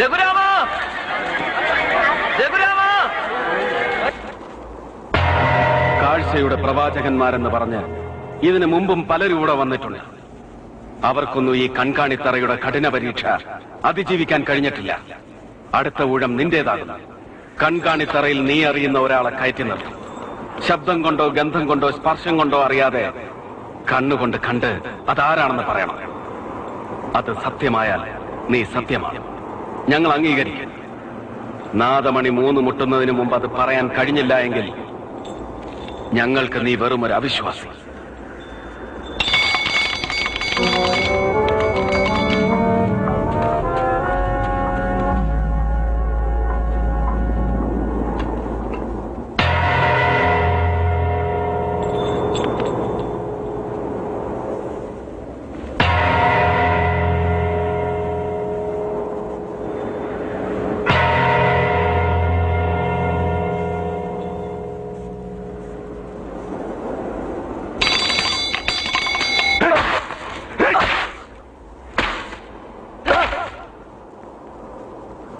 രഘുരാമ! രഘുരാമ! കാഴ്ചയുടെ പ്രവാചകന്മാരെന്ന് പറഞ്ഞ് ഇതിനു മുമ്പും പലരും ഇവിടെ വന്നിട്ടുണ്ട്. അവർക്കൊന്നും ഈ കൺകാണിത്തറയുടെ കഠിന പരീക്ഷ അതിജീവിക്കാൻ കഴിഞ്ഞിട്ടില്ല. അടുത്ത ഊഴം നിന്റേതാകുന്നു. കൺകാണിത്തറയിൽ നീ അറിയുന്ന ഒരാളെ കയറ്റി നിർത്തും. ശബ്ദം കൊണ്ടോ ഗന്ധം കൊണ്ടോ സ്പർശം കൊണ്ടോ അറിയാതെ കണ്ണുകൊണ്ട് കണ്ട് അതാരാണെന്ന് പറയണം. അത് സത്യമായാൽ നീ സത്യമാണ്. ഞങ്ങൾ അംഗീകരിക്കും. നാദമണി മൂന്ന് മുട്ടുന്നതിന് മുമ്പ് അത് പറയാൻ കഴിഞ്ഞില്ല എങ്കിൽ ഞങ്ങൾക്ക് നീ വെറും ഒരു അവിശ്വാസി.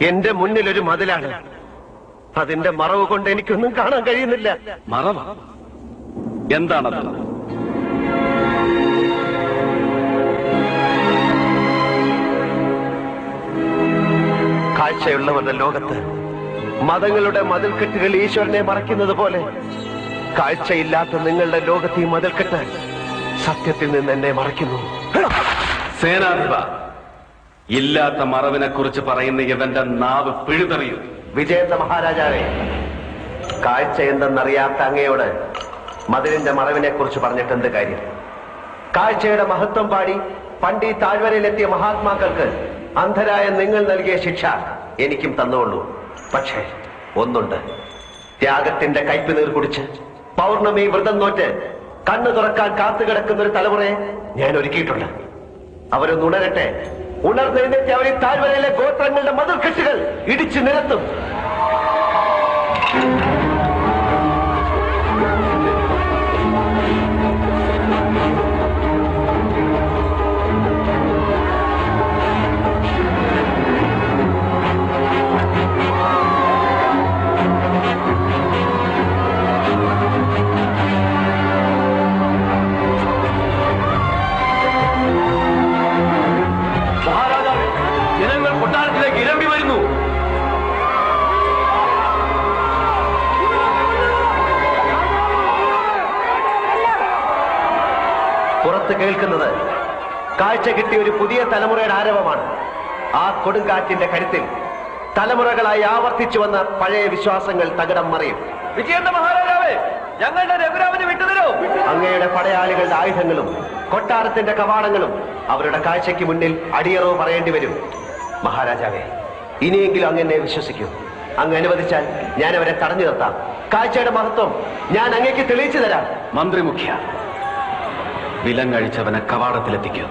എന്റെ മുന്നിൽ ഒരു മതിലാണ്. അതിന്റെ മറവ് കൊണ്ട് എനിക്കൊന്നും കാണാൻ കഴിയുന്നില്ല. മറവ? എന്താണത്? കാഴ്ചയുള്ളവരുടെ ലോകത്ത് മതങ്ങളുടെ മതിൽക്കെട്ടുകൾ ഈശ്വരനെ മറയ്ക്കുന്നത് പോലെ കാഴ്ചയില്ലാത്ത നിങ്ങളുടെ ലോകത്ത് ഈ മതിൽക്കെട്ട് സത്യത്തിൽ നിന്ന് എന്നെ മറയ്ക്കുന്നു. സേനാധിപ ഇല്ലാത്ത മറവിനെ കുറിച്ച് പറയുന്ന ഇവന്റെ നാവ് പിഴുതെറിയും. വിജയന്ത മഹാരാജാവേ കാഴ്ച എന്തെന്നറിയാത്ത അങ്ങയോട് മതിലിന്റെ മറവിനെ കുറിച്ച് പറഞ്ഞിട്ട് എന്ത് കാര്യം? കാഴ്ചയുടെ മഹത്വം പാടി പണ്ട് താഴ്വരയിലെത്തിയ മഹാത്മാക്കൾക്ക് അന്ധരായ നിങ്ങൾ നൽകിയ ശിക്ഷ എനിക്കും തന്നുകൊള്ളൂ. പക്ഷേ ഒന്നുണ്ട്. ത്യാഗത്തിന്റെ കയ്പ് നീർ കുടിച്ച് പൗർണമി വ്രതം നോറ്റ് കണ്ണു തുറക്കാൻ കാത്തുകിടക്കുന്ന ഒരു തലമുറയെ ഞാൻ ഒരുക്കിയിട്ടുണ്ട്. അവരൊന്ന് ഉണരട്ടെ ഉണർന്നെഴുന്നേറ്റ് അവർ ഈ താഴ്വരയിലെ ഗോത്രങ്ങളുടെ മതിൽക്കെട്ടുകൾ ഇടിച്ചു നിരത്തും പുറത്ത് കേൾക്കുന്നത് കാഴ്ച കിട്ടിയ ഒരു പുതിയ തലമുറയുടെ ആരവമാണ്. ആ കൊടുങ്കാറ്റിന്റെ കരുത്തിൽ തലമുറകളായി ആവർത്തിച്ചു വന്ന പഴയ വിശ്വാസങ്ങൾ തകിടം മറിയും. വിജയന്ത മഹാരാജാവേ ഞങ്ങളുടെ രഘുരാമന് വിട്ടുതരോ? അങ്ങയുടെ പടയാളികളുടെ ആയുധങ്ങളും കൊട്ടാരത്തിന്റെ കവാടങ്ങളും അവരുടെ കാഴ്ചയ്ക്ക് മുന്നിൽ അടിയറവ് പറയേണ്ടി വരും. മഹാരാജാവേ ഇനിയെങ്കിലും അങ്ങനെ വിശ്വസിക്കൂ. അങ്ങ് അനുവദിച്ചാൽ ഞാൻ അവരെ തടഞ്ഞു നിർത്താം. കാഴ്ചയുടെ മഹത്വം ഞാൻ അങ്ങേക്ക് തെളിയിച്ചു തരാം. മന്ത്രിമുഖ്യ വിലങ്ങഴിച്ചവനെ കവാടത്തിലെത്തിക്കുക